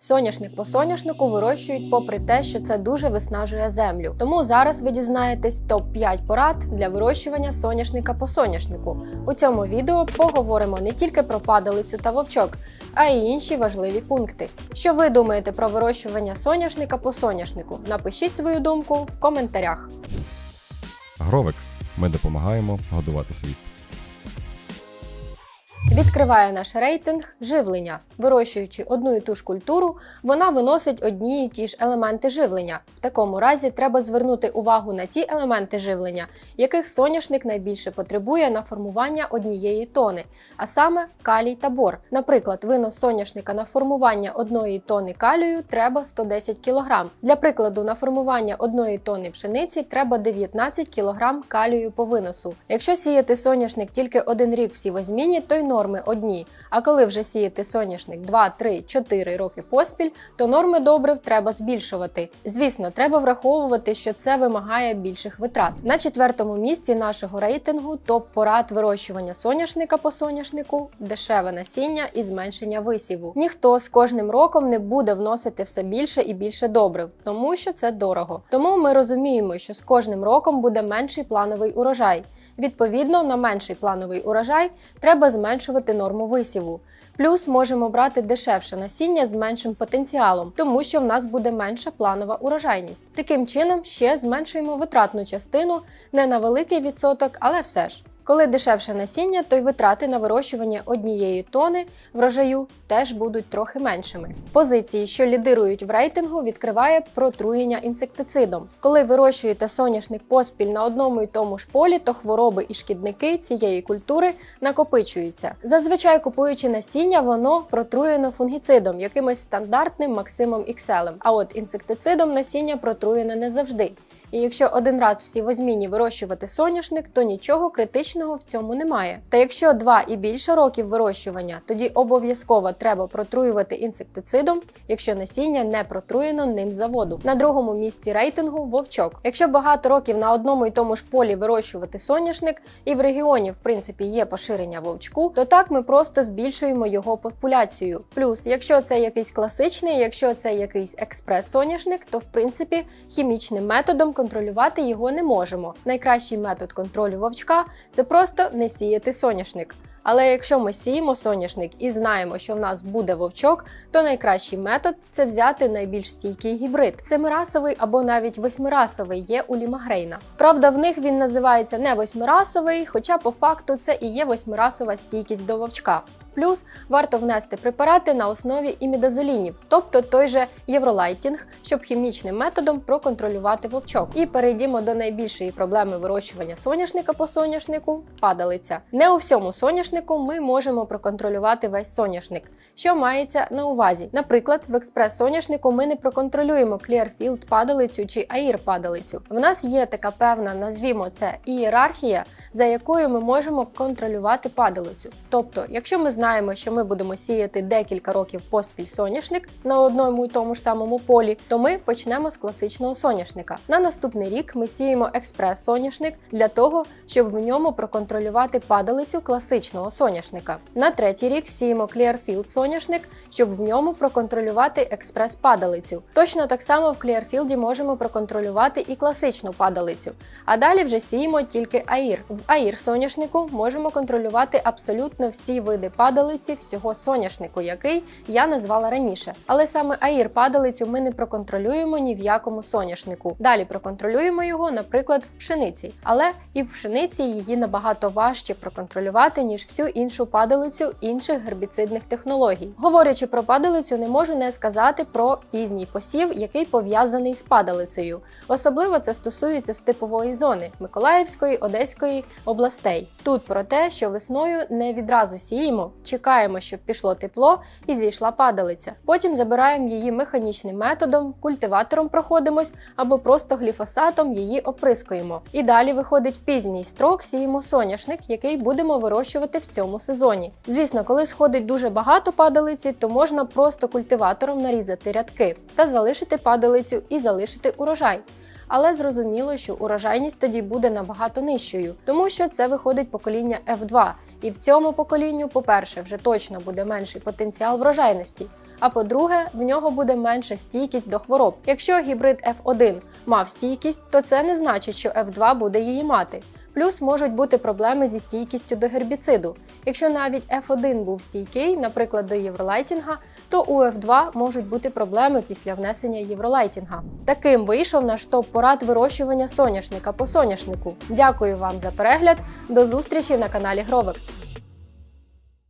Соняшник по соняшнику вирощують попри те, що це дуже виснажує землю. Тому зараз ви дізнаєтесь топ-5 порад для вирощування соняшника по соняшнику. У цьому відео поговоримо не тільки про падалицю та вовчок, а й інші важливі пункти. Що ви думаєте про вирощування соняшника по соняшнику? Напишіть свою думку в коментарях. Гровекс. Ми допомагаємо годувати світ. Відкриває наш рейтинг живлення. Вирощуючи одну і ту ж культуру, вона виносить одні і ті ж елементи живлення. В такому разі треба звернути увагу на ті елементи живлення, яких соняшник найбільше потребує на формування однієї тони, а саме калій та бор. Наприклад, винос соняшника на формування одної тони калію треба 110 кг. Для прикладу, на формування одної тони пшениці треба 19 кг калію по виносу. Якщо сіяти соняшник тільки один рік в сівозміні, то й норми одні. А коли вже сіяти соняшник 2, 3, 4 роки поспіль, то норми добрив треба збільшувати. Звісно, треба враховувати, що це вимагає більших витрат. На четвертому місці нашого рейтингу топ порад вирощування соняшника по соняшнику, дешеве насіння і зменшення висіву. Ніхто з кожним роком не буде вносити все більше і більше добрив, тому що це дорого. Тому ми розуміємо, що з кожним роком буде менший плановий урожай. Відповідно, на менший плановий урожай треба зменшувати норму висіву. Плюс можемо брати дешевше насіння з меншим потенціалом, тому що в нас буде менша планова урожайність. Таким чином, ще зменшуємо витратну частину не на великий відсоток, але все ж. Коли дешевше насіння, то й витрати на вирощування однієї тони врожаю теж будуть трохи меншими. Позиції, що лідирують в рейтингу, відкриває протруєння інсектицидом. Коли вирощуєте соняшник поспіль на одному і тому ж полі, то хвороби і шкідники цієї культури накопичуються. Зазвичай купуючи насіння, воно протруєно фунгіцидом, якимось стандартним Максимом XL. А от інсектицидом насіння протруєне не завжди. І якщо один раз в сівозміні вирощувати соняшник, то нічого критичного в цьому немає. Та якщо два і більше років вирощування, тоді обов'язково треба протруювати інсектицидом, якщо насіння не протруєно ним заводу. На другому місці рейтингу вовчок. Якщо багато років на одному і тому ж полі вирощувати соняшник, і в регіоні, в принципі, є поширення вовчку, то так ми просто збільшуємо його популяцію. Плюс, якщо це якийсь класичний, якщо це якийсь експрес-соняшник, то в принципі хімічним методом контролювати його не можемо. Найкращий метод контролю вовчка це просто не сіяти соняшник. Але якщо ми сіємо соняшник і знаємо, що в нас буде вовчок, то найкращий метод це взяти найбільш стійкий гібрид. Семирасовий або навіть восьмирасовий є у лімагрейна. Правда, в них він називається не восьмирасовий, хоча по факту це і є восьмирасова стійкість до вовчка. Плюс варто внести препарати на основі імідазолінів, тобто той же євролайтінг, щоб хімічним методом проконтролювати вовчок. І перейдімо до найбільшої проблеми вирощування соняшника по соняшнику падалиця. Не у всьому соняшнику ми можемо проконтролювати весь соняшник, що мається на увазі. Наприклад, в експрес-соняшнику ми не проконтролюємо Clearfield падалицю чи Air падалицю. В нас є така певна, назвімо це ієрархія, за якою ми можемо контролювати падалицю. Тобто, якщо ми знаємо, що ми будемо сіяти декілька років поспіль соняшник на одному і тому ж самому полі, то ми почнемо з класичного соняшника. На наступний рік ми сіємо експрес-соняшник для того, щоб в ньому проконтролювати падалицю класичного соняшника. На третій рік сіємо Clearfield соняшник, щоб в ньому проконтролювати експрес-падалицю. Точно так само в Clearfield можемо проконтролювати і класичну падалицю. А далі вже сіємо тільки аїр. В аїр соняшнику можемо контролювати абсолютно всі види падалиці всього соняшнику, який я назвала раніше. Але саме аїр падалицю ми не проконтролюємо ні в якому соняшнику. Далі проконтролюємо його, наприклад, в пшениці. Але і в пшениці її набагато важче проконтролювати, ніж всю іншу падалицю інших гербіцидних технологій. Говорячи про падалицю, не можу не сказати про пізній посів, який пов'язаний з падалицею. Особливо це стосується степової зони Миколаївської, Одеської областей. Тут про те, що весною не відразу сіємо, чекаємо, щоб пішло тепло і зійшла падалиця. Потім забираємо її механічним методом, культиватором проходимось або просто гліфосатом її оприскуємо. І далі виходить в пізній строк, сіємо соняшник, який будемо вирощувати в цьому сезоні. Звісно, коли сходить дуже багато падалиці, то можна просто культиватором нарізати рядки та залишити падалицю і залишити урожай. Але зрозуміло, що урожайність тоді буде набагато нижчою, тому що це виходить покоління F2, і в цьому поколінню, по-перше, вже точно буде менший потенціал врожайності. А по-друге, в нього буде менша стійкість до хвороб. Якщо гібрид F1 мав стійкість, то це не значить, що F2 буде її мати. Плюс можуть бути проблеми зі стійкістю до гербіциду. Якщо навіть F1 був стійкий, наприклад, до євролайтінга, то у F2 можуть бути проблеми після внесення євролайтінга. Таким вийшов наш топ порад вирощування соняшника по соняшнику. Дякую вам за перегляд. До зустрічі на каналі Grovex.